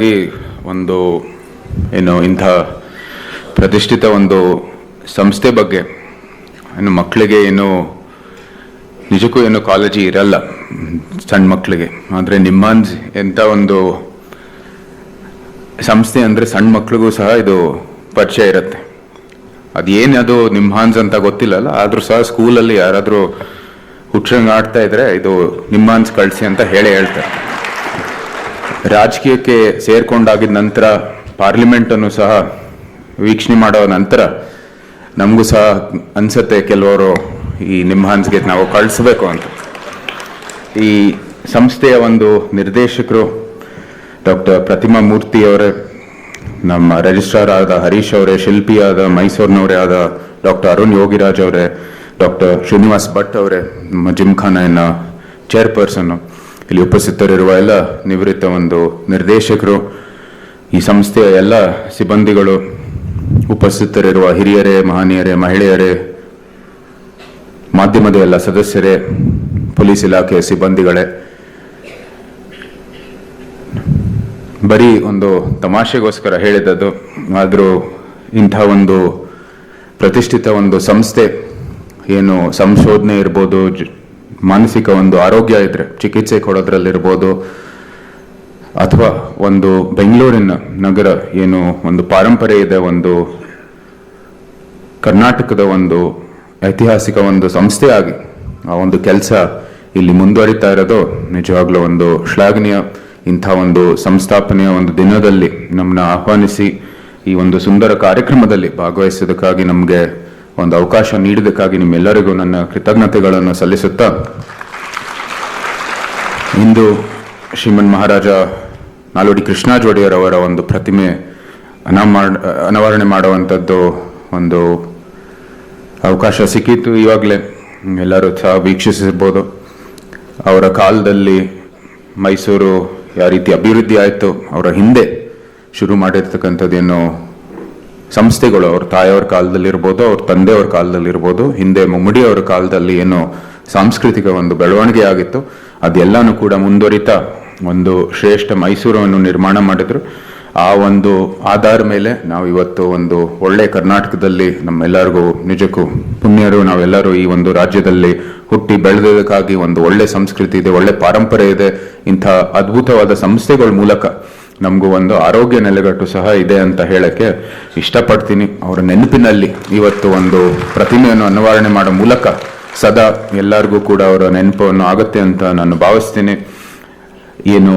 ಮುಖ್ಯವಾಗಿ ಒಂದು, ಏನು, ಇಂಥ ಪ್ರತಿಷ್ಠಿತ ಒಂದು ಸಂಸ್ಥೆ ಬಗ್ಗೆ ಏನು ಮಕ್ಕಳಿಗೆ ಏನು, ನಿಜಕ್ಕೂ ಏನು ಕಾಲೇಜಿ ಇರಲ್ಲ, ಸಣ್ಣ ಮಕ್ಕಳಿಗೆ. ಆದರೆ ನಿಮ್ಮಾನ್ಸ್ ಎಂಥ ಒಂದು ಸಂಸ್ಥೆ ಅಂದರೆ ಸಣ್ಣ ಮಕ್ಳಿಗೂ ಸಹ ಇದು ಪರಿಚಯ ಇರುತ್ತೆ. ಅದೇನು ಅದು ನಿಮ್ಹಾನ್ಸ್ ಅಂತ ಗೊತ್ತಿಲ್ಲಲ್ಲ, ಆದರೂ ಸಹ ಸ್ಕೂಲಲ್ಲಿ ಯಾರಾದರೂ ಹುಚ್ಚಂಗೆ ಆಡ್ತಾ ಇದ್ರೆ ಇದು ನಿಮ್ಹಾನ್ಸ್ ಕಳಿಸಿ ಅಂತ ಹೇಳಿ ಹೇಳ್ತಾರೆ. ರಾಜಕೀಯಕ್ಕೆ ಸೇರ್ಕೊಂಡಾಗಿದ ನಂತರ ಪಾರ್ಲಿಮೆಂಟನ್ನು ಸಹ ವೀಕ್ಷಣೆ ಮಾಡೋ ನಂತರ ನಮಗೂ ಸಹ ಅನ್ಸತ್ತೆ ಕೆಲವರು ಈ ನಿಮ್ಮ ನಿಮ್ಹಾನ್ಸ್ಗೆ ನಾವು ಕಳಿಸ್ಬೇಕು ಅಂತ. ಈ ಸಂಸ್ಥೆಯ ಒಂದು ನಿರ್ದೇಶಕರು ಡಾಕ್ಟರ್ ಪ್ರತಿಮಾ ಮೂರ್ತಿ ಅವರೇ, ನಮ್ಮ ರಿಜಿಸ್ಟ್ರಾರ್ ಆದ ಹರೀಶ್ ಅವರೇ, ಶಿಲ್ಪಿ ಆದ ಮೈಸೂರಿನವರೇ ಆದ ಡಾಕ್ಟರ್ ಅರುಣ್ ಯೋಗಿರಾಜ್ ಅವರೇ, ಡಾಕ್ಟರ್ ಶ್ರೀನಿವಾಸ್ ಭಟ್ ಅವರೇ, ನಮ್ಮ ಜಿಮ್ಖಾನ ಚೇರ್ಪರ್ಸನ್ ಇಲ್ಲಿ ಉಪಸ್ಥಿತರಿರುವ ಎಲ್ಲ ನಿವೃತ್ತ ಒಂದು ನಿರ್ದೇಶಕರು, ಈ ಸಂಸ್ಥೆಯ ಎಲ್ಲ ಸಿಬ್ಬಂದಿಗಳು, ಉಪಸ್ಥಿತರಿರುವ ಹಿರಿಯರೇ, ಮಹನೀಯರೇ, ಮಹಿಳೆಯರೇ, ಮಾಧ್ಯಮದ ಎಲ್ಲ ಸದಸ್ಯರೇ, ಪೊಲೀಸ್ ಇಲಾಖೆಯ ಸಿಬ್ಬಂದಿಗಳೇ. ಬರೀ ಒಂದು ತಮಾಷೆಗೋಸ್ಕರ ಹೇಳಿದದ್ದು, ಆದರೂ ಇಂಥ ಒಂದು ಪ್ರತಿಷ್ಠಿತ ಒಂದು ಸಂಸ್ಥೆ, ಏನು ಸಂಶೋಧನೆ ಇರ್ಬೋದು ಮಾನಸಿಕ ಒಂದು ಆರೋಗ್ಯ ಇದ್ರೆ, ಚಿಕಿತ್ಸೆ ಕೊಡೋದ್ರಲ್ಲಿರ್ಬೋದು, ಅಥವಾ ಒಂದು ಬೆಂಗಳೂರಿನ ನಗರ ಏನು ಒಂದು ಪಾರಂಪರೆ ಇದೆ, ಒಂದು ಕರ್ನಾಟಕದ ಒಂದು ಐತಿಹಾಸಿಕ ಒಂದು ಸಂಸ್ಥೆಯಾಗಿ ಆ ಒಂದು ಕೆಲಸ ಇಲ್ಲಿ ಮುಂದುವರಿತಾ ಇರೋದು ನಿಜವಾಗ್ಲೂ ಒಂದು ಶ್ಲಾಘನೀಯ ಇಂಥ ಒಂದು ಸಂಸ್ಥಾಪನೆಯ ಒಂದು ದಿನದಲ್ಲಿ ನಮ್ಮನ್ನ ಆಹ್ವಾನಿಸಿ ಈ ಒಂದು ಸುಂದರ ಕಾರ್ಯಕ್ರಮದಲ್ಲಿ ಭಾಗವಹಿಸೋದಕ್ಕಾಗಿ ನಮಗೆ ಒಂದು ಅವಕಾಶ ನೀಡಿದ್ದಕ್ಕಾಗಿ ನಿಮ್ಮೆಲ್ಲರಿಗೂ ನನ್ನ ಕೃತಜ್ಞತೆಗಳನ್ನು ಸಲ್ಲಿಸುತ್ತಾ ಇಂದು ಶ್ರೀಮನ್ ಮಹಾರಾಜ ನಾಲ್ವಡಿ ಕೃಷ್ಣ ಅವರ ಒಂದು ಪ್ರತಿಮೆ ಅನಾಮ ಅನಾವರಣೆ ಮಾಡುವಂಥದ್ದು ಒಂದು ಅವಕಾಶ ಸಿಕ್ಕಿತ್ತು. ಇವಾಗಲೇ ಎಲ್ಲರೂ ಸಹ ವೀಕ್ಷಿಸಿರ್ಬೋದು ಅವರ ಕಾಲದಲ್ಲಿ ಮೈಸೂರು ಯಾವ ರೀತಿ ಅಭಿವೃದ್ಧಿ ಆಯಿತು, ಅವರ ಹಿಂದೆ ಶುರು ಮಾಡಿರ್ತಕ್ಕಂಥದ್ದೇನು ಸಂಸ್ಥೆಗಳು, ಅವ್ರ ತಾಯಿಯವ್ರ ಕಾಲದಲ್ಲಿರ್ಬೋದು, ಅವ್ರ ತಂದೆಯವ್ರ ಕಾಲದಲ್ಲಿರ್ಬೋದು, ಹಿಂದೆ ಮುಮ್ಮಡಿಯವರ ಕಾಲದಲ್ಲಿ ಏನು ಸಾಂಸ್ಕೃತಿಕ ಒಂದು ಬೆಳವಣಿಗೆ ಆಗಿತ್ತು. ಅದೆಲ್ಲಾನು ಕೂಡ ಮುಂದುವರಿತ ಒಂದು ಶ್ರೇಷ್ಠ ಮೈಸೂರನ್ನು ನಿರ್ಮಾಣ ಮಾಡಿದ್ರು. ಆ ಒಂದು ಆಧಾರ ಮೇಲೆ ನಾವು ಇವತ್ತು ಒಂದು ಒಳ್ಳೆ ಕರ್ನಾಟಕದಲ್ಲಿ ನಮ್ಮೆಲ್ಲರಿಗೂ ನಿಜಕ್ಕೂ ಪುಣ್ಯರು, ನಾವೆಲ್ಲರೂ ಈ ಒಂದು ರಾಜ್ಯದಲ್ಲಿ ಹುಟ್ಟಿ ಬೆಳೆದೋದಕ್ಕಾಗಿ ಒಂದು ಒಳ್ಳೆ ಸಂಸ್ಕೃತಿ ಇದೆ, ಒಳ್ಳೆ ಪಾರಂಪರೆ ಇದೆ, ಇಂಥ ಅದ್ಭುತವಾದ ಸಂಸ್ಥೆಗಳ ಮೂಲಕ ನಮಗೂ ಒಂದು ಆರೋಗ್ಯ ನೆಲೆಗಟ್ಟು ಸಹ ಇದೆ ಅಂತ ಹೇಳಕ್ಕೆ ಇಷ್ಟಪಡ್ತೀನಿ. ಅವರ ನೆನಪಿನಲ್ಲಿ ಇವತ್ತು ಒಂದು ಪ್ರತಿಮೆಯನ್ನು ಅನಾವರಣೆ ಮಾಡೋ ಮೂಲಕ ಸದಾ ಎಲ್ಲರಿಗೂ ಕೂಡ ಅವರ ನೆನಪನ್ನು ಆಗುತ್ತೆ ಅಂತ ನಾನು ಭಾವಿಸ್ತೀನಿ. ಏನು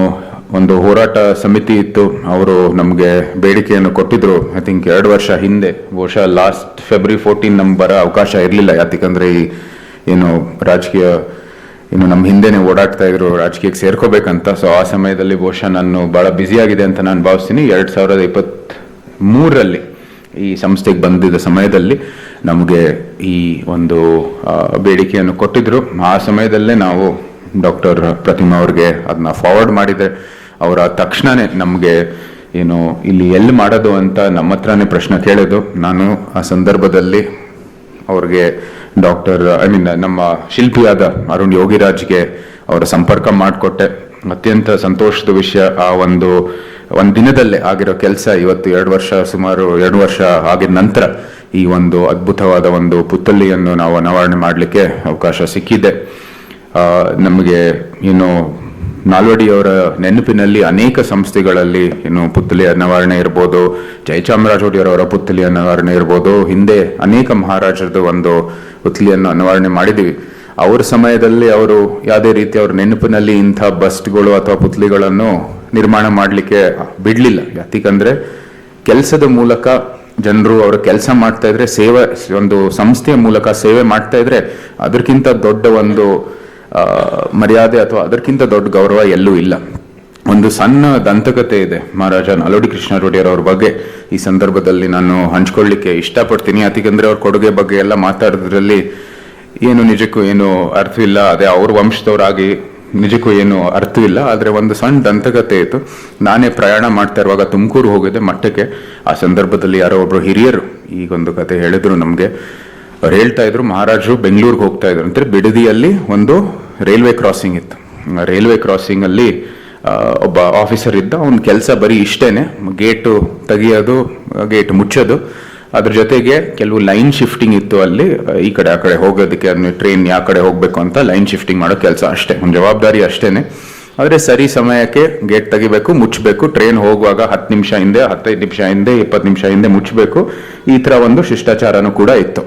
ಒಂದು ಹೋರಾಟ ಸಮಿತಿ ಇತ್ತು. ಅವರು ನಮಗೆ ಬೇಡಿಕೆಯನ್ನು ಕೊಟ್ಟಿದ್ರು. ಐ ಥಿಂಕ್ ಎರಡು ವರ್ಷ ಹಿಂದೆ, ಬಹುಶಃ ಲಾಸ್ಟ್ ಫೆಬ್ರವರಿ ಫೋರ್ಟೀನ್ ನಮ್ಗೆ ಬರೋ ಅವಕಾಶ ಇರಲಿಲ್ಲ. ಯಾಕಂದ್ರೆ ಈ, ಏನು, ರಾಜಕೀಯ ಇನ್ನು ನಮ್ಮ ಹಿಂದೆನೆ ಓಡಾಡ್ತಾ ಇದ್ರು, ರಾಜಕೀಯಕ್ಕೆ ಸೇರ್ಕೋಬೇಕಂತ. ಸೊ ಆ ಸಮಯದಲ್ಲಿ ಬಹುಶಃ ನಾನು ಬಹಳ ಬ್ಯುಸಿ ಆಗಿದೆ ಅಂತ ನಾನು ಭಾವಿಸ್ತೀನಿ. ಎರಡ್ ಸಾವಿರದ ಇಪ್ಪತ್ತ್ ಮೂರರಲ್ಲಿ ಈ ಸಂಸ್ಥೆಗೆ ಬಂದಿದ್ದ ಸಮಯದಲ್ಲಿ ನಮಗೆ ಈ ಒಂದು ಬೇಡಿಕೆಯನ್ನು ಕೊಟ್ಟಿದ್ರು. ಆ ಸಮಯದಲ್ಲೇ ನಾವು ಡಾಕ್ಟರ್ ಪ್ರತಿಮಾ ಅವ್ರಿಗೆ ಅದನ್ನ ಫಾರ್ವರ್ಡ್ ಮಾಡಿದೆ. ಅವರ ತಕ್ಷಣನೇ ನಮಗೆ ಏನು ಇಲ್ಲಿ ಎಲ್ಲಿ ಮಾಡೋದು ಅಂತ ನಮ್ಮ ಹತ್ರನೇ ಪ್ರಶ್ನೆ ಕೇಳಿದ್ದು. ನಾನು ಆ ಸಂದರ್ಭದಲ್ಲಿ ಅವ್ರಿಗೆ ಡಾಕ್ಟರ್ ಐ ಮೀನ್ ನಮ್ಮ ಶಿಲ್ಪಿಯಾದ ಅರುಣ್ ಯೋಗಿರಾಜ್ಗೆ ಅವರ ಸಂಪರ್ಕ ಮಾಡಿಕೊಟ್ಟೆ. ಅತ್ಯಂತ ಸಂತೋಷದ ವಿಷಯ ಆ ಒಂದು ಒಂದು ದಿನದಲ್ಲೇ ಆಗಿರೋ ಕೆಲಸ ಇವತ್ತು ಎರಡು ವರ್ಷ ಸುಮಾರು ಎರಡು ವರ್ಷ ಆಗಿದ ನಂತರ ಈ ಒಂದು ಅದ್ಭುತವಾದ ಒಂದು ಪುತ್ತಳಿಯನ್ನು ನಾವು ಅನಾವರಣೆ ಮಾಡಲಿಕ್ಕೆ ಅವಕಾಶ ಸಿಕ್ಕಿದೆ. ನಮಗೆ ಇನ್ನು ನಾಲ್ವಡಿಯವರ ನೆನಪಿನಲ್ಲಿ ಅನೇಕ ಸಂಸ್ಥೆಗಳಲ್ಲಿ ಏನು ಪುತ್ತಳಿ ಅನಾವರಣೆ ಇರ್ಬೋದು ಜಯಚಾಮರಾಜ ಒಡೆಯರವರ ಪುತ್ತಳಿ ಅನಾವರಣೆ ಇರ್ಬೋದು, ಹಿಂದೆ ಅನೇಕ ಮಹಾರಾಜರದ್ದು ಒಂದು ಪುತ್ತಳಿಯನ್ನು ಅನಾವರಣೆ ಮಾಡಿದ್ದೀವಿ ಅವರ ಸಮಯದಲ್ಲಿ ಅವರು ಯಾವುದೇ ರೀತಿ ಅವ್ರ ನೆನಪಿನಲ್ಲಿ ಇಂಥ ಬಸ್ಟ್ಗಳು ಅಥವಾ ಪುತ್ಲಿಗಳನ್ನು ನಿರ್ಮಾಣ ಮಾಡಲಿಕ್ಕೆ ಬಿಡಲಿಲ್ಲ. ಯಾಕಂದ್ರೆ ಕೆಲಸದ ಮೂಲಕ ಜನರು ಅವರು ಕೆಲಸ ಮಾಡ್ತಾ ಇದ್ರೆ, ಸೇವೆ ಒಂದು ಸಂಸ್ಥೆಯ ಮೂಲಕ ಸೇವೆ ಮಾಡ್ತಾ ಇದ್ರೆ ಅದಕ್ಕಿಂತ ದೊಡ್ಡ ಒಂದು ಮರ್ಯಾದೆ ಅಥವಾ ಅದಕ್ಕಿಂತ ದೊಡ್ಡ ಗೌರವ ಎಲ್ಲೂ ಇಲ್ಲ. ಒಂದು ಸಣ್ಣ ದಂತಕತೆ ಇದೆ ಮಹಾರಾಜ ನಾಲೋಡಿ ಕೃಷ್ಣ ರೂಢಿಯರವ್ರ ಬಗ್ಗೆ. ಈ ಸಂದರ್ಭದಲ್ಲಿ ನಾನು ಹಂಚ್ಕೊಳ್ಳಿಕ್ಕೆ ಇಷ್ಟಪಡ್ತೀನಿ. ಯಾಕಂದ್ರೆ ಅವ್ರ ಕೊಡುಗೆ ಬಗ್ಗೆ ಎಲ್ಲ ಮಾತಾಡೋದ್ರಲ್ಲಿ ಏನು ನಿಜಕ್ಕೂ ಏನು ಅರ್ಥವಿಲ್ಲ. ಅದೇ ಅವ್ರ ವಂಶದವರಾಗಿ ನಿಜಕ್ಕೂ ಏನು ಅರ್ಥವಿಲ್ಲ. ಆದರೆ ಒಂದು ಸಣ್ಣ ದಂತಕತೆ ಇತ್ತು. ನಾನೇ ಪ್ರಯಾಣ ಮಾಡ್ತಾ ಇರುವಾಗ ತುಮಕೂರು ಹೋಗಿದ್ದೆ ಮಟ್ಟಕ್ಕೆ ಆ ಸಂದರ್ಭದಲ್ಲಿ ಯಾರೋ ಒಬ್ಬರು ಹಿರಿಯರು ಈಗೊಂದು ಕತೆ ಹೇಳಿದ್ರು ನಮಗೆ. ಅವ್ರು ಹೇಳ್ತಾ ಇದ್ರು ಮಹಾರಾಜರು ಬೆಂಗಳೂರಿಗೆ ಹೋಗ್ತಾ ಇದ್ರು. ಅಂದ್ರೆ ಬಿಡದಿಯಲ್ಲಿ ಒಂದು ರೈಲ್ವೆ ಕ್ರಾಸಿಂಗ್ ಇತ್ತು. ರೈಲ್ವೆ ಕ್ರಾಸಿಂಗ್ ಅಲ್ಲಿ ಆ, ಒಬ್ಬ ಆಫೀಸರ್ ಇದ್ದ, ಅವ್ನ ಕೆಲಸ ಬರೀ ಇಷ್ಟೇನೆ. ಗೇಟು ತೆಗಿಯೋದು, ಗೇಟ್ ಮುಚ್ಚೋದು. ಅದ್ರ ಜೊತೆಗೆ ಕೆಲವು ಲೈನ್ ಶಿಫ್ಟಿಂಗ್ ಇತ್ತು ಅಲ್ಲಿ. ಈ ಕಡೆ, ಆ ಕಡೆ ಹೋಗೋದಕ್ಕೆ ಟ್ರೈನ್ ಯಾವ ಕಡೆ ಹೋಗಬೇಕು ಅಂತ ಲೈನ್ ಶಿಫ್ಟಿಂಗ್ ಮಾಡೋ ಕೆಲಸ ಅಷ್ಟೇ. ಒಂದು ಜವಾಬ್ದಾರಿ ಅಷ್ಟೇನೆ. ಆದರೆ ಸರಿ ಸಮಯಕ್ಕೆ ಗೇಟ್ ತೆಗಿಬೇಕು, ಮುಚ್ಚಬೇಕು. ಟ್ರೈನ್ ಹೋಗುವಾಗ ಹತ್ತು ನಿಮಿಷ ಹಿಂದೆ, ಹತ್ತೈದು ನಿಮಿಷ ಹಿಂದೆ, ಇಪ್ಪತ್ತು ನಿಮಿಷ ಹಿಂದೆ ಮುಚ್ಚಬೇಕು. ಈ ಥರ ಒಂದು ಶಿಷ್ಟಾಚಾರನೂ ಕೂಡ ಇತ್ತು.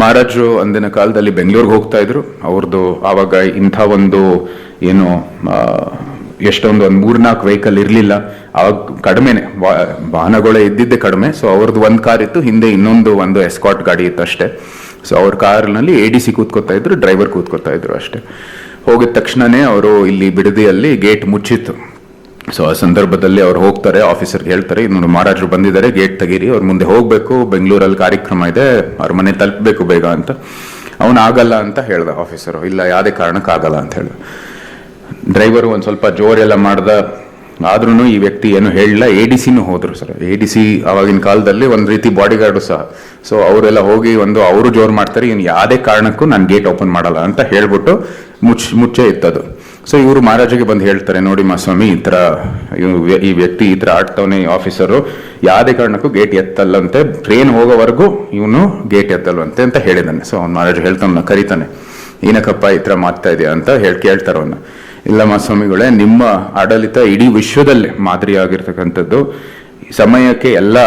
ಮಹಾರಾಜರು ಅಂದಿನ ಕಾಲದಲ್ಲಿ ಬೆಂಗಳೂರಿಗೆ ಹೋಗ್ತಾ ಇದ್ರು. ಅವ್ರದ್ದು ಆವಾಗ ಇಂಥ ಒಂದು, ಏನು ಎಷ್ಟೊಂದು ಒಂದು ಮೂರ್ನಾಲ್ಕು ವೆಹಿಕಲ್ ಇರಲಿಲ್ಲ. ಅವಾಗ ಕಡಿಮೆನೆ ವಾಹನಗಳೇ ಇದ್ದಿದ್ದೆ ಕಡಿಮೆ. ಸೊ ಅವ್ರದ್ದು ಒಂದು ಕಾರ್ ಇತ್ತು, ಹಿಂದೆ ಇನ್ನೊಂದು ಒಂದು ಎಸ್ಕಾಟ್ ಗಾಡಿ ಇತ್ತು ಅಷ್ಟೇ. ಸೊ ಅವ್ರ ಕಾರ್ನಲ್ಲಿ ಎ ಡಿ ಸಿ ಕೂತ್ಕೋತಾ ಇದ್ರು ಡ್ರೈವರ್ ಕೂತ್ಕೋತಾ ಇದ್ರು ಅಷ್ಟೇ. ಹೋಗಿದ ತಕ್ಷಣನೇ ಅವರು ಇಲ್ಲಿ ಬಿಡದಿಯಲ್ಲಿ ಗೇಟ್ ಮುಚ್ಚಿತ್ತು. ಸೊ ಆ ಸಂದರ್ಭದಲ್ಲಿ ಅವ್ರು ಹೋಗ್ತಾರೆ ಆಫೀಸರ್ಗೆ ಹೇಳ್ತಾರೆ, ಇನ್ನು ಮಹಾರಾಜರು ಬಂದಿದ್ದಾರೆ ಗೇಟ್ ತೆಗೀರಿ, ಅವ್ರ ಮುಂದೆ ಹೋಗಬೇಕು, ಬೆಂಗಳೂರಲ್ಲಿ ಕಾರ್ಯಕ್ರಮ ಇದೆ, ಅವ್ರ ಮನೆ ತಲುಪಬೇಕು ಬೇಗ ಅಂತ. ಅವನು ಆಗಲ್ಲ ಅಂತ ಹೇಳ್ದ ಆಫೀಸರು ಇಲ್ಲ, ಯಾವುದೇ ಕಾರಣಕ್ಕೆ ಆಗಲ್ಲ ಅಂತ ಹೇಳ್ದ. ಡ್ರೈವರು ಒಂದು ಸ್ವಲ್ಪ ಜೋರೆಲ್ಲ ಮಾಡ್ದ ಆದ್ರೂ ಈ ವ್ಯಕ್ತಿ ಏನು ಹೇಳಿಲ್ಲ ಎ ಡಿ ಸಿನೂ ಹೋದರು ಸರ್. ಎ ಡಿ ಸಿ ಆವಾಗಿನ ಕಾಲದಲ್ಲಿ ಒಂದು ರೀತಿ ಬಾಡಿ ಗಾರ್ಡು ಸಹ. ಸೊ ಅವರೆಲ್ಲ ಹೋಗಿ ಒಂದು ಅವರು ಜೋರು ಮಾಡ್ತಾರೆ. ಇನ್ನು ಯಾವುದೇ ಕಾರಣಕ್ಕೂ ನಾನು ಗೇಟ್ ಓಪನ್ ಮಾಡಲ್ಲ ಅಂತ ಹೇಳ್ಬಿಟ್ಟು ಮುಚ್ಚ, ಮುಚ್ಚೆ ಇತ್ತದು. ಸೊ ಇವರು ಮಹಾರಾಜಿಗೆ ಬಂದು ಹೇಳ್ತಾರೆ, ನೋಡಿ ಮಾಸ್ವಾಮಿ ಈ ಥರ ಇವ್ನು ಈ ವ್ಯಕ್ತಿ ಈ ಥರ ಆಡ್ತವನೆ ಈ ಆಫೀಸರು ಯಾವುದೇ ಕಾರಣಕ್ಕೂ ಗೇಟ್ ಎತ್ತಲ್ಲಂತೆ. ಟ್ರೈನ್ ಹೋಗೋವರೆಗೂ ಇವನು ಗೇಟ್ ಎತ್ತಲ್ವಂತೆ ಅಂತ ಹೇಳಿದಾನೆ. ಸೊ ಅವ್ನು ಮಹಾರಾಜ ಹೇಳ್ತಾನ ಕರಿತಾನೆ. ಏನಕ್ಕಪ್ಪ ಈ ಥರ ಮಾಡ್ತಾ ಇದೆಯಾ? ಅಂತ ಹೇಳಿ, ಕೇಳ್ತಾರೆ ಅವನ್ನ ಇಲ್ಲ ಮಾಸ್ವಾಮಿಗಳೇ ನಿಮ್ಮ ಆಡಳಿತ ಇಡೀ ವಿಶ್ವದಲ್ಲೇ ಮಾದರಿಯಾಗಿರ್ತಕ್ಕಂಥದ್ದು. ಸಮಯಕ್ಕೆ ಎಲ್ಲ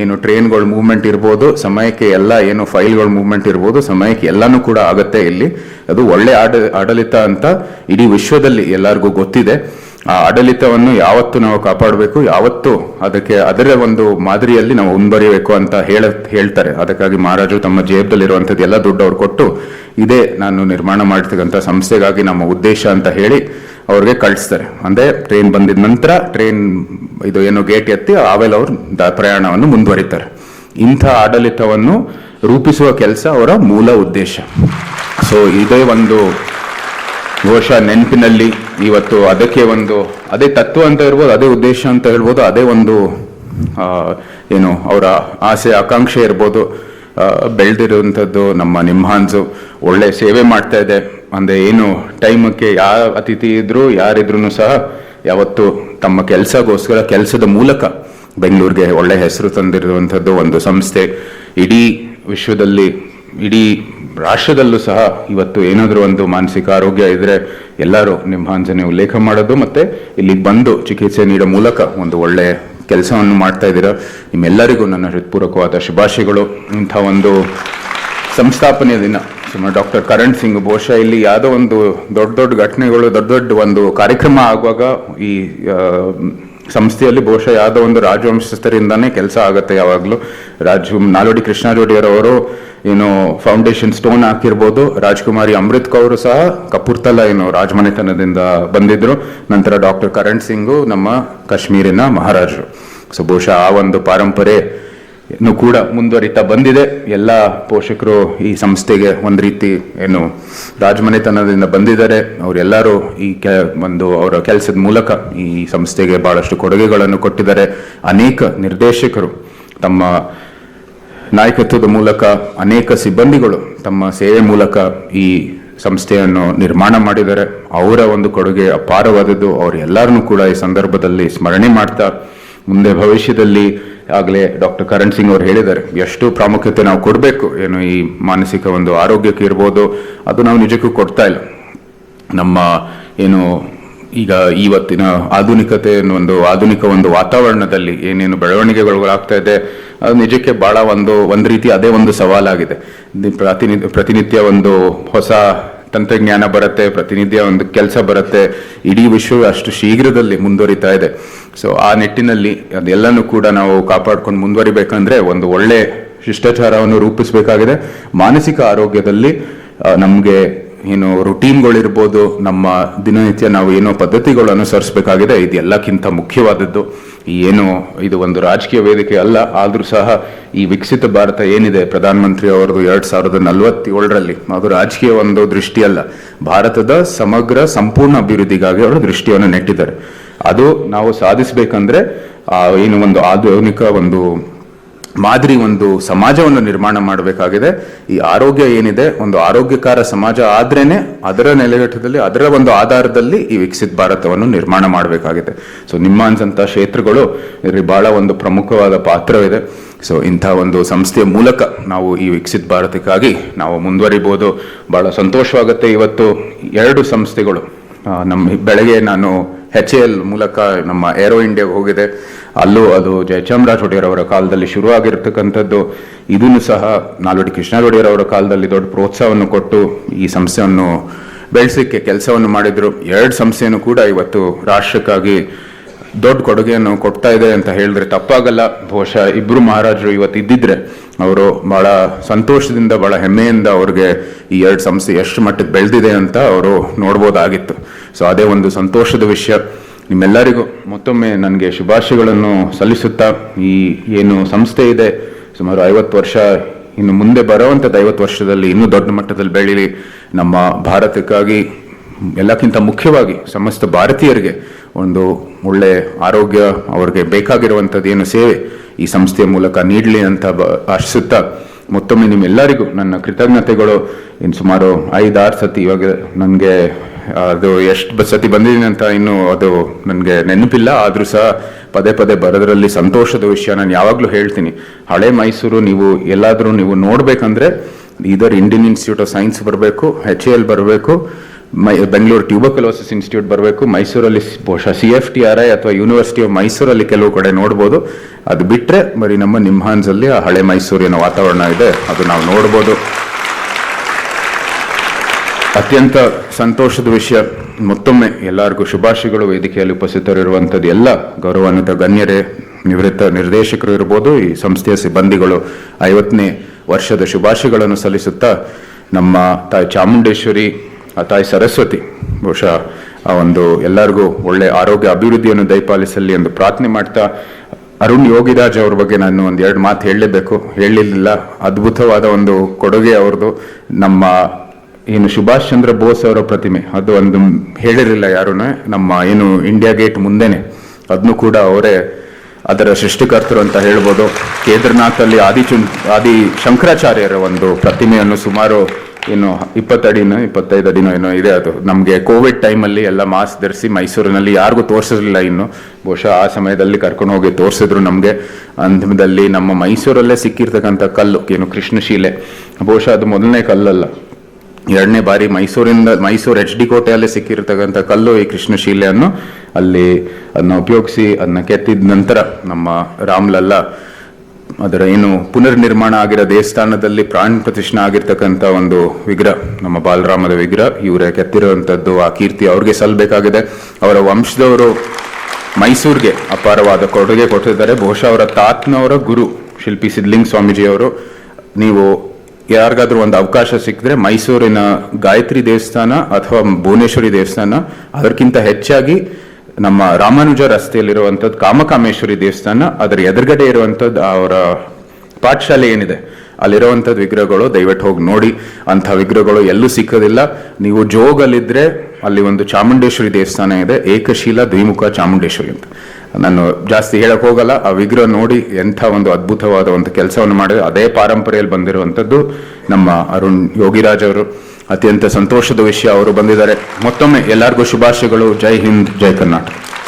ಏನು ಟ್ರೈನ್ಗಳ ಮೂವ್ಮೆಂಟ್ ಇರ್ಬೋದು, ಸಮಯಕ್ಕೆ ಎಲ್ಲ ಏನು ಫೈಲ್ಗಳ ಮೂವ್ಮೆಂಟ್ ಇರ್ಬೋದು, ಸಮಯಕ್ಕೆ ಎಲ್ಲನೂ ಕೂಡ ಆಗತ್ತೆ ಇಲ್ಲಿ. ಅದು ಒಳ್ಳೆ ಆಡ, ಆಡಳಿತ ಅಂತ ಇಡೀ ವಿಶ್ವದಲ್ಲಿ ಎಲ್ಲರಿಗೂ ಗೊತ್ತಿದೆ. ಆ ಆಡಳಿತವನ್ನು ಯಾವತ್ತು ನಾವು ಕಾಪಾಡಬೇಕು, ಯಾವತ್ತು ಅದಕ್ಕೆ ಅದರ ಒಂದು ಮಾದರಿಯಲ್ಲಿ ನಾವು ಮುಂದುವರಿಬೇಕು ಅಂತ ಹೇಳ, ಹೇಳ್ತಾರೆ. ಅದಕ್ಕಾಗಿ ಮಹಾರಾಜರು ತಮ್ಮ ಜೇಬದಲ್ಲಿರುವಂಥದ್ದು ಎಲ್ಲ ದುಡ್ಡು ಅವ್ರು ಕೊಟ್ಟು ಇದೇ ನಾನು ನಿರ್ಮಾಣ ಮಾಡ್ತಕ್ಕಂಥ ಸಂಸ್ಥೆಗಾಗಿ ನಮ್ಮ ಉದ್ದೇಶ ಅಂತ ಹೇಳಿ ಅವ್ರಿಗೆ ಕಳಿಸ್ತಾರೆ. ಅಂದರೆ ಟ್ರೈನ್ ಬಂದಿದ ನಂತರ ಟ್ರೈನ್ ಇದು ಏನು ಗೇಟ್ ಎತ್ತಿ ಆಮೇಲೆ ಅವರು ದ- ಪ್ರಯಾಣವನ್ನು ಮುಂದುವರಿತಾರೆ. ಇಂಥ ಆಡಳಿತವನ್ನು ರೂಪಿಸುವ ಕೆಲಸ ಅವರ ಮೂಲ ಉದ್ದೇಶ. ಸೊ ಇದೇ ಒಂದು ಘೋಷ ನೆನಪಿನಲ್ಲಿ ಇವತ್ತು ಅದಕ್ಕೆ ಒಂದು, ಅದೇ ತತ್ವ ಅಂತ ಹೇಳ್ಬೋದು, ಅದೇ ಉದ್ದೇಶ ಅಂತ ಹೇಳ್ಬೋದು, ಅದೇ ಒಂದು ಏನು, ಅವರ ಆಸೆ, ಆಕಾಂಕ್ಷೆ ಇರ್ಬೋದು. ಬೆಳೆದಿರುವಂಥದ್ದು ನಮ್ಮ ನಿಮ್ಹಾನ್ಸು. ಒಳ್ಳೆ ಸೇವೆ ಮಾಡ್ತಾ ಇದೆ. ಅಂದರೆ ಏನು, ಟೈಮಕ್ಕೆ ಯಾವ ಅತಿಥಿ ಇದ್ದರೂ ಯಾರಿದ್ರು ಸಹ ಯಾವತ್ತು ತಮ್ಮ ಕೆಲಸಗೋಸ್ಕರ, ಕೆಲಸದ ಮೂಲಕ ಬೆಂಗಳೂರಿಗೆ ಒಳ್ಳೆ ಹೆಸರು ತಂದಿರುವಂಥದ್ದು ಒಂದು ಸಂಸ್ಥೆ. ಇಡೀ ವಿಶ್ವದಲ್ಲಿ, ಇಡೀ ರಾಷ್ಟ್ರದಲ್ಲೂ ಸಹ ಇವತ್ತು ಏನಾದರೂ ಒಂದು ಮಾನಸಿಕ ಆರೋಗ್ಯ ಇದ್ರೆ ಎಲ್ಲರೂ ನಿಮ್ಮ ಹಾಂಜನೆ ಉಲ್ಲೇಖ ಮಾಡೋದು ಮತ್ತೆ ಇಲ್ಲಿಗೆ ಬಂದು ಚಿಕಿತ್ಸೆ ನೀಡೋ ಮೂಲಕ ಒಂದು ಒಳ್ಳೆ ಕೆಲಸವನ್ನು ಮಾಡ್ತಾ ಇದ್ದೀರಾ. ನಿಮ್ಮೆಲ್ಲರಿಗೂ ನನ್ನ ಹೃತ್ಪೂರ್ವಕವಾದ ಶುಭಾಶಯಗಳು. ಇಂಥ ಒಂದು ಸಂಸ್ಥಾಪನೆಯ ದಿನ ಡಾಕ್ಟರ್ ಕರಣ್ ಸಿಂಗ್ ಬಹುಶಃ ಇಲ್ಲಿ ಯಾವುದೋ ಒಂದು ದೊಡ್ಡ ದೊಡ್ಡ ಘಟನೆಗಳು, ದೊಡ್ಡ ದೊಡ್ಡ ಒಂದು ಕಾರ್ಯಕ್ರಮ ಆಗುವಾಗ ಈ ಸಂಸ್ಥೆಯಲ್ಲಿ ಬಹುಶಃ ಯಾವುದೋ ಒಂದು ರಾಜವಂಶಸ್ಥರಿಂದಾನೇ ಕೆಲಸ ಆಗುತ್ತೆ ಯಾವಾಗಲೂ. ರಾಜು, ನಾಲ್ವಡಿ ಕೃಷ್ಣಾಜೋಡಿಯರವರು ಏನು ಫೌಂಡೇಶನ್ ಸ್ಟೋನ್ ಹಾಕಿರ್ಬೋದು. ರಾಜ್ಕುಮಾರಿ ಅಮೃತ್ ಕೌರ್ ಸಹ ಕಪೂರ್ತಲ, ಏನು, ರಾಜಮನೆತನದಿಂದ ಬಂದಿದ್ರು. ನಂತರ ಡಾಕ್ಟರ್ ಕರಣ್ ಸಿಂಗು, ನಮ್ಮ ಕಾಶ್ಮೀರಿನ ಮಹಾರಾಜರು. ಸೊ, ಬಹುಶಃ ಆ ಒಂದು ಪಾರಂಪರೆ ಇನ್ನು ಕೂಡ ಮುಂದುವರಿತಾ ಬಂದಿದೆ. ಎಲ್ಲ ಪೋಷಕರು ಈ ಸಂಸ್ಥೆಗೆ ಒಂದು ರೀತಿ ಏನು ರಾಜಮನೆತನದಿಂದ ಬಂದಿದ್ದಾರೆ. ಅವರೆಲ್ಲರೂ ಈ ಕೆ, ಒಂದು ಅವರ ಕೆಲಸದ ಮೂಲಕ ಈ ಸಂಸ್ಥೆಗೆ ಬಹಳಷ್ಟು ಕೊಡುಗೆಗಳನ್ನು ಕೊಟ್ಟಿದ್ದಾರೆ. ಅನೇಕ ನಿರ್ದೇಶಕರು ತಮ್ಮ ನಾಯಕತ್ವದ ಮೂಲಕ ಅನೇಕ ಸಿಬ್ಬಂದಿಗಳು ತಮ್ಮ ಸೇವೆ ಮೂಲಕ ಈ ಸಂಸ್ಥೆಯನ್ನು ನಿರ್ಮಾಣ ಮಾಡಿದ್ದಾರೆ. ಅವರ ಒಂದು ಕೊಡುಗೆ ಅಪಾರವಾದದ್ದು. ಅವರೆಲ್ಲರನ್ನೂ ಕೂಡ ಈ ಸಂದರ್ಭದಲ್ಲಿ ಸ್ಮರಣೆ ಮಾಡ್ತಾ ಮುಂದೆ ಭವಿಷ್ಯದಲ್ಲಿ ಆಗಲೇ ಡಾಕ್ಟರ್ ಕರಣ್ ಸಿಂಗ್ ಅವರು ಹೇಳಿದ್ದಾರೆ, ಎಷ್ಟು ಪ್ರಾಮುಖ್ಯತೆ ನಾವು ಕೊಡಬೇಕು? ಏನು ಈ ಮಾನಸಿಕ ಒಂದು ಆರೋಗ್ಯಕ್ಕೆ ಇರ್ಬೋದು? ಅದು ನಾವು ನಿಜಕ್ಕೂ ಕೊಡ್ತಾ ಇಲ್ಲ. ನಮ್ಮ ಏನು ಈಗ ಇವತ್ತಿನ ಆಧುನಿಕತೆ ಒಂದು ಆಧುನಿಕ ಒಂದು ವಾತಾವರಣದಲ್ಲಿ ಏನೇನು ಬೆಳವಣಿಗೆಗಳು ಆಗ್ತಾ ಇದೆ, ಅದು ನಿಜಕ್ಕೆ ಬಹಳ ಒಂದು ಒಂದು ರೀತಿ ಅದೇ ಒಂದು ಸವಾಲಾಗಿದೆ. ಪ್ರತಿನಿ ಪ್ರತಿನಿತ್ಯ ಪ್ರತಿನಿತ್ಯ ಒಂದು ಹೊಸ ತಂತ್ರಜ್ಞಾನ ಬರುತ್ತೆ, ಪ್ರತಿನಿತ್ಯ ಒಂದು ಕೆಲಸ ಬರುತ್ತೆ, ಇಡೀ ವಿಶ್ವ ಅಷ್ಟು ಶೀಘ್ರದಲ್ಲಿ ಮುಂದುವರಿತಾ ಇದೆ. ಸೊ ಆ ನಿಟ್ಟಿನಲ್ಲಿ ಅದೆಲ್ಲನೂ ಕೂಡ ನಾವು ಕಾಪಾಡ್ಕೊಂಡು ಮುಂದುವರಿಬೇಕಂದ್ರೆ ಒಂದು ಒಳ್ಳೆ ಶಿಷ್ಟಾಚಾರವನ್ನು ರೂಪಿಸಬೇಕಾಗಿದೆ. ಮಾನಸಿಕ ಆರೋಗ್ಯದಲ್ಲಿ ನಮಗೆ ಏನು ರುಟೀನ್ಗಳಿರ್ಬೋದು ನಮ್ಮ ದಿನನಿತ್ಯ ನಾವು ಏನೋ ಪದ್ಧತಿಗಳು ಅನುಸರಿಸಬೇಕಾಗಿದೆ ಇದು ಎಲ್ಲಕ್ಕಿಂತ ಮುಖ್ಯವಾದದ್ದು ಏನು, ಇದು ಒಂದು ರಾಜಕೀಯ ವೇದಿಕೆ ಅಲ್ಲ, ಆದರೂ ಸಹ ಈ ವಿಕಸಿತ ಭಾರತ ಏನಿದೆ, ಪ್ರಧಾನಮಂತ್ರಿ ಅವರದು ಎರಡು ಸಾವಿರದ ನಲವತ್ತೇಳರಲ್ಲಿ, ಅದು ರಾಜಕೀಯ ಒಂದು ದೃಷ್ಟಿ ಅಲ್ಲ. ಭಾರತದ ಸಮಗ್ರ, ಸಂಪೂರ್ಣ ಅಭಿವೃದ್ಧಿಗಾಗಿ ಅವರು ದೃಷ್ಟಿಯನ್ನು ನೆಟ್ಟಿದ್ದಾರೆ. ಅದು ನಾವು ಸಾಧಿಸಬೇಕಂದ್ರೆ ಏನು ಒಂದು ಆಧುನಿಕ ಒಂದು ಮಾದರಿ ಒಂದು ಸಮಾಜವನ್ನು ನಿರ್ಮಾಣ ಮಾಡಬೇಕಾಗಿದೆ. ಈ ಆರೋಗ್ಯ ಏನಿದೆ, ಒಂದು ಆರೋಗ್ಯಕರ ಸಮಾಜ ಆದ್ರೇನೆ ಅದರ ನೆಲೆಗಟ್ಟದಲ್ಲಿ, ಅದರ ಒಂದು ಆಧಾರದಲ್ಲಿ ಈ ವಿಕಸಿತ ಭಾರತವನ್ನು ನಿರ್ಮಾಣ ಮಾಡಬೇಕಾಗಿದೆ. ಸೊ ನಿಮ್ಮ ಅನ್ಸಂತ ಕ್ಷೇತ್ರಗಳು ಇದರಲ್ಲಿ ಬಹಳ ಒಂದು ಪ್ರಮುಖವಾದ ಪಾತ್ರವಿದೆ. ಸೊ ಇಂಥ ಒಂದು ಸಂಸ್ಥೆಯ ಮೂಲಕ ನಾವು ಈ ವಿಕಸಿತ ಭಾರತಕ್ಕಾಗಿ ನಾವು ಮುಂದುವರಿಬೋದು. ಬಹಳ ಸಂತೋಷವಾಗುತ್ತೆ ಇವತ್ತು ಎರಡು ಸಂಸ್ಥೆಗಳು. ನಮ್ಮ ಬೆಳಗ್ಗೆ ನಾನು ಎಚ್ ಎಲ್ ಮೂಲಕ ನಮ್ಮ ಏರೋ ಇಂಡಿಯಾಗೆ ಹೋಗಿದೆ ಅಲ್ಲೂ ಅದು ಜಯಚಾಮರಾಜ್ ಒಡೆಯರ್ ಅವರ ಕಾಲದಲ್ಲಿ ಶುರುವಾಗಿರ್ತಕ್ಕಂಥದ್ದು. ಇದನ್ನು ಸಹ ನಾಲ್ವಡಿ ಕೃಷ್ಣ ಒಡೆಯರ್ ಅವರ ಕಾಲದಲ್ಲಿ ದೊಡ್ಡ ಪ್ರೋತ್ಸಾಹವನ್ನು ಕೊಟ್ಟು ಈ ಸಂಸ್ಥೆಯನ್ನು ಬೆಳೆಸಲಿಕ್ಕೆ ಕೆಲಸವನ್ನು ಮಾಡಿದ್ರು. ಎರಡು ಸಂಸ್ಥೆಯನ್ನು ಕೂಡ ಇವತ್ತು ರಾಷ್ಟ್ರಕ್ಕಾಗಿ ದೊಡ್ಡ ಕೊಡುಗೆಯನ್ನು ಕೊಡ್ತಾ ಇದೆ ಅಂತ ಹೇಳಿದ್ರೆ ತಪ್ಪಾಗಲ್ಲ. ಬಹುಶಃ ಇಬ್ಬರು ಮಹಾರಾಜರು ಇವತ್ತು ಇದ್ದಿದ್ರೆ ಅವರು ಬಹಳ ಸಂತೋಷದಿಂದ, ಬಹಳ ಹೆಮ್ಮೆಯಿಂದ ಅವ್ರಿಗೆ ಈ ಎರಡು ಸಂಸ್ಥೆ ಎಷ್ಟು ಮಟ್ಟಕ್ಕೆ ಬೆಳೆದಿದೆ ಅಂತ ಅವರು ನೋಡ್ಬೋದಾಗಿತ್ತು. ಸೊ ಅದೇ ಒಂದು ಸಂತೋಷದ ವಿಷಯ. ನಿಮ್ಮೆಲ್ಲರಿಗೂ ಮತ್ತೊಮ್ಮೆ ನನಗೆ ಶುಭಾಶಯಗಳನ್ನು ಸಲ್ಲಿಸುತ್ತಾ ಈ ಏನು ಸಂಸ್ಥೆ ಇದೆ, ಸುಮಾರು ಐವತ್ತು ವರ್ಷ ಇನ್ನು ಮುಂದೆ ಬರುವಂಥದ್ದು, ಐವತ್ತು ವರ್ಷದಲ್ಲಿ ಇನ್ನೂ ದೊಡ್ಡ ಮಟ್ಟದಲ್ಲಿ ಬೆಳೀಲಿ. ನಮ್ಮ ಭಾರತಕ್ಕಾಗಿ, ಎಲ್ಲಕ್ಕಿಂತ ಮುಖ್ಯವಾಗಿ ಸಮಸ್ತ ಭಾರತೀಯರಿಗೆ ಒಂದು ಒಳ್ಳೆ ಆರೋಗ್ಯ, ಅವರಿಗೆ ಬೇಕಾಗಿರುವಂಥದ್ದು ಏನು ಸೇವೆ ಈ ಸಂಸ್ಥೆಯ ಮೂಲಕ ನೀಡಲಿ ಅಂತ ಆಶಿಸುತ್ತಾ ಮತ್ತೊಮ್ಮೆ ನಿಮ್ಮೆಲ್ಲರಿಗೂ ನನ್ನ ಕೃತಜ್ಞತೆಗಳು. ಇನ್ನು ಸುಮಾರು ಐದಾರು ಸತಿ ಇವಾಗ ನನಗೆ, ಅದು ಎಷ್ಟು ಸತಿ ಬಂದಿದ್ದೀನಿ ಅಂತ ಇನ್ನು ಅದು ನನಗೆ ನೆನಪಿಲ್ಲ. ಆದರೂ ಸಹ ಪದೇ ಪದೇ ಬರೋದ್ರಲ್ಲಿ ಸಂತೋಷದ ವಿಷಯ ನಾನು ಯಾವಾಗಲೂ ಹೇಳ್ತೀನಿ. ಹಳೆ ಮೈಸೂರು ನೀವು ಎಲ್ಲಾದರೂ ನೀವು ನೋಡಬೇಕಂದ್ರೆ, ಇದರ್ ಇಂಡಿಯನ್ ಇನ್ಸ್ಟಿಟ್ಯೂಟ್ ಆಫ್ ಸೈನ್ಸ್ ಬರಬೇಕು ಎಚ್ ಎಲ್ ಬರಬೇಕು. ಮೈ, ಬೆಂಗಳೂರು ಟ್ಯೂಬಕಲೋಸಿಸ್ ಇನ್ಸ್ಟಿಟ್ಯೂಟ್ ಬರಬೇಕು. ಮೈಸೂರಲ್ಲಿ ಬಹುಶಃ C F T R I ಅಥವಾ ಯೂನಿವರ್ಸಿಟಿ ಆಫ್ ಮೈಸೂರಲ್ಲಿ ಕೆಲವು ಕಡೆ ನೋಡ್ಬೋದು. ಅದು ಬಿಟ್ಟರೆ ಬರೀ ನಮ್ಮ ನಿಮ್ಹಾನ್ಸಲ್ಲಿ ಆ ಹಳೆ ಮೈಸೂರಿನ ವಾತಾವರಣ ಇದೆ. ಅದು ನಾವು ನೋಡ್ಬೋದು. ಅತ್ಯಂತ ಸಂತೋಷದ ವಿಷಯ, ಮತ್ತೊಮ್ಮೆ ಎಲ್ಲರಿಗೂ ಶುಭಾಶಯಗಳು. ವೇದಿಕೆಯಲ್ಲಿ ಉಪಸ್ಥಿತರಿರುವಂಥದ್ದು ಎಲ್ಲ ಗೌರವಾನ್ವಿತ ಗಣ್ಯರೇ, ನಿವೃತ್ತ ನಿರ್ದೇಶಕರು ಇರ್ಬೋದು, ಈ ಸಂಸ್ಥೆಯ ಸಿಬ್ಬಂದಿಗಳು ಐವತ್ತನೇ ವರ್ಷದ ಶುಭಾಶಯಗಳನ್ನು ಸಲ್ಲಿಸುತ್ತಾ ನಮ್ಮ ತಾಯಿ ಚಾಮುಂಡೇಶ್ವರಿ ಆ ತಾಯಿ ಸರಸ್ವತಿ, ಬಹುಶಃ ಆ ಒಂದು ಎಲ್ಲರಿಗೂ ಒಳ್ಳೆ ಆರೋಗ್ಯ, ಅಭಿವೃದ್ಧಿಯನ್ನು ದಯಪಾಲಿಸಲಿ ಎಂದು ಪ್ರಾರ್ಥನೆ ಮಾಡ್ತಾ ಅರುಣ್ ಯೋಗಿರಾಜ್ ಅವ್ರ ಬಗ್ಗೆ ನಾನು ಒಂದು ಎರಡು ಮಾತು ಹೇಳಲೇಬೇಕು. ಹೇಳಲಿಲ್ಲ ಅದ್ಭುತವಾದ ಒಂದು ಕೊಡುಗೆ ಅವ್ರದ್ದು ನಮ್ಮ ಏನು ಸುಭಾಷ್ ಚಂದ್ರ ಬೋಸ್ ಅವರ ಪ್ರತಿಮೆ, ಅದು ಒಂದು ಹೇಳಿರಲಿಲ್ಲ ಯಾರೂ ನಮ್ಮ ಏನು ಇಂಡಿಯಾ ಗೇಟ್ ಮುಂದೆನೆ. ಅದನ್ನು ಕೂಡ ಅವರೇ ಅದರ ಸೃಷ್ಟಿಕರ್ತರು ಅಂತ ಹೇಳ್ಬೋದು. ಕೇದಾರ್ನಾಥಲ್ಲಿ ಆದಿಚುನ್ ಆದಿ ಶಂಕರಾಚಾರ್ಯರ ಒಂದು ಪ್ರತಿಮೆಯನ್ನು ಸುಮಾರು ಏನು ಇಪ್ಪತ್ತಡಿನೋ ಇಪ್ಪತ್ತೈದು ಅಡಿನೋ ಏನೋ ಇದೆ ಅದು. ನಮಗೆ ಕೋವಿಡ್ ಟೈಮಲ್ಲಿ ಎಲ್ಲ ಮಾಸ್ಕ್ ಧರಿಸಿ ಮೈಸೂರಿನಲ್ಲಿ ಯಾರಿಗೂ ತೋರಿಸಿರಲಿಲ್ಲ ಇನ್ನು. ಬಹುಶಃ ಆ ಸಮಯದಲ್ಲಿ ಕರ್ಕೊಂಡು ಹೋಗಿ ತೋರಿಸಿದ್ರು ನಮಗೆ. ಅಂತಿಮದಲ್ಲಿ ನಮ್ಮ ಮೈಸೂರಲ್ಲೇ ಸಿಕ್ಕಿರ್ತಕ್ಕಂಥ ಕಲ್ಲು, ಏನು ಕೃಷ್ಣಶೀಲೆ ಬಹುಶಃ ಅದು ಮೊದಲನೇ ಕಲ್ಲಲ್ಲ. ಎರಡನೇ ಬಾರಿ ಮೈಸೂರಿಂದ, ಮೈಸೂರು ಎಚ್ ಡಿ ಕೋಟೆಯಲ್ಲೇ ಸಿಕ್ಕಿರ್ತಕ್ಕಂಥ ಕಲ್ಲು ಈ ಕೃಷ್ಣಶೀಲೆಯನ್ನು ಅಲ್ಲಿ ಅದನ್ನ ಉಪಯೋಗಿಸಿ ಅದನ್ನ ಕೆತ್ತಿದ ನಂತರ ನಮ್ಮ ರಾಮ್ಲಲ್ಲ ಅದರ ಏನು ಪುನರ್ ನಿರ್ಮಾಣ ಆಗಿರೋ ದೇವಸ್ಥಾನದಲ್ಲಿ ಪ್ರಾಣ ಪ್ರತಿಷ್ಠೆ ಆಗಿರ್ತಕ್ಕಂಥ ಒಂದು ವಿಗ್ರಹ, ನಮ್ಮ ಬಾಲರಾಮದ ವಿಗ್ರಹ, ಇವರೇ ಕೆತ್ತಿರುವಂಥದ್ದು ಆ ಕೀರ್ತಿ ಅವ್ರಿಗೆ ಸಲ್ಲಬೇಕಾಗಿದೆ ಅವರ ವಂಶದವರು ಮೈಸೂರಿಗೆ ಅಪಾರವಾದ ಕೊಡುಗೆ ಕೊಟ್ಟಿದ್ದಾರೆ. ಬಹುಶಃ ಅವರ ತಾತನವರ ಗುರು ಶಿಲ್ಪಿ ಸಿದ್ಲಿಂಗ ಸ್ವಾಮೀಜಿಯವರು. ನೀವು ಯಾರಿಗಾದ್ರೂ ಒಂದು ಅವಕಾಶ ಸಿಕ್ಕಿದ್ರೆ ಮೈಸೂರಿನ ಗಾಯತ್ರಿ ದೇವಸ್ಥಾನ ಅಥವಾ ಭುವನೇಶ್ವರಿ ದೇವಸ್ಥಾನ, ಅದಕ್ಕಿಂತ ಹೆಚ್ಚಾಗಿ ನಮ್ಮ ರಾಮಾನುಜ ರಸ್ತೆಯಲ್ಲಿರುವಂಥದ್ದು ಕಾಮಕಾಮೇಶ್ವರಿ ದೇವಸ್ಥಾನ, ಅದರ ಎದುರುಗಡೆ ಇರುವಂಥದ್ದು ಅವರ ಪಾಠಶಾಲೆ ಏನಿದೆ, ಅಲ್ಲಿರುವಂಥದ್ದು ವಿಗ್ರಹಗಳು, ದಯವಿಟ್ಟು ಹೋಗಿ ನೋಡಿ, ಅಂಥ ವಿಗ್ರಹಗಳು ಎಲ್ಲೂ ಸಿಕ್ಕೋದಿಲ್ಲ. ನೀವು ಜೋಗಲ್ಲಿದ್ರೆ ಅಲ್ಲಿ ಒಂದು ಚಾಮುಂಡೇಶ್ವರಿ ದೇವಸ್ಥಾನ ಇದೆ, ಏಕಶೀಲ ದ್ವಿಮುಖ ಚಾಮುಂಡೇಶ್ವರಿ ಅಂತ. ನಾನು ಜಾಸ್ತಿ ಹೇಳಕ್ ಹೋಗಲ್ಲ, ಆ ವಿಗ್ರಹ ನೋಡಿ ಎಂಥ ಒಂದು ಅದ್ಭುತವಾದ ಒಂದು ಕೆಲಸವನ್ನು ಮಾಡಿದ್ರೆ. ಅದೇ ಪಾರಂಪರೆಯಲ್ಲಿ ಬಂದಿರುವಂಥದ್ದು ನಮ್ಮ ಅರುಣ್ ಯೋಗಿರಾಜ್ ಅವರು. ಅತ್ಯಂತ ಸಂತೋಷದ ವಿಷಯ ಅವರು ಬಂದಿದ್ದಾರೆ. ಮತ್ತೊಮ್ಮೆ ಎಲ್ಲರಿಗೂ ಶುಭಾಶಯಗಳು. ಜೈ ಹಿಂದ್ ಜೈ ಕರ್ನಾಟಕ.